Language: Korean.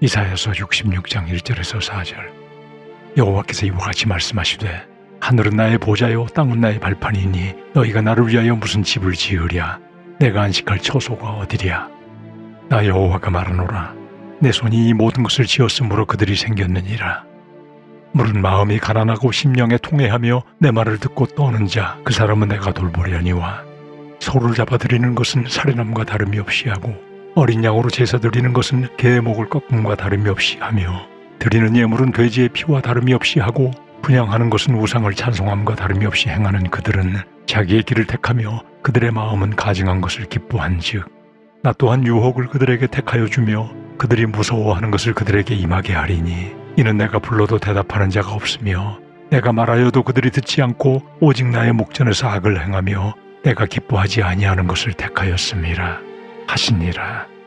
이사야서 66장 1절에서 4절. 여호와께서 이와 같이 말씀하시되 하늘은 나의 보좌요 땅은 나의 발판이니 너희가 나를 위하여 무슨 집을 지으랴? 내가 안식할 처소가 어디랴? 나 여호와가 말하노라. 내 손이 이 모든 것을 지었으므로 그들이 생겼느니라. 물은 마음이 가난하고 심령에 통해하며 내 말을 듣고 떠는 자 그 사람은 내가 돌보려니와 소를 잡아들이는 것은 살인함과 다름이 없이 하고 어린 양으로 제사 드리는 것은 개의 목을 꺾음과 다름이 없이 하며 드리는 예물은 돼지의 피와 다름이 없이 하고 분양하는 것은 우상을 찬송함과 다름이 없이 행하는 그들은 자기의 길을 택하며 그들의 마음은 가증한 것을 기뻐한즉 나 또한 유혹을 그들에게 택하여 주며 그들이 무서워하는 것을 그들에게 임하게 하리니 이는 내가 불러도 대답하는 자가 없으며 내가 말하여도 그들이 듣지 않고 오직 나의 목전에서 악을 행하며 내가 기뻐하지 아니하는 것을 택하였음이라 하시니라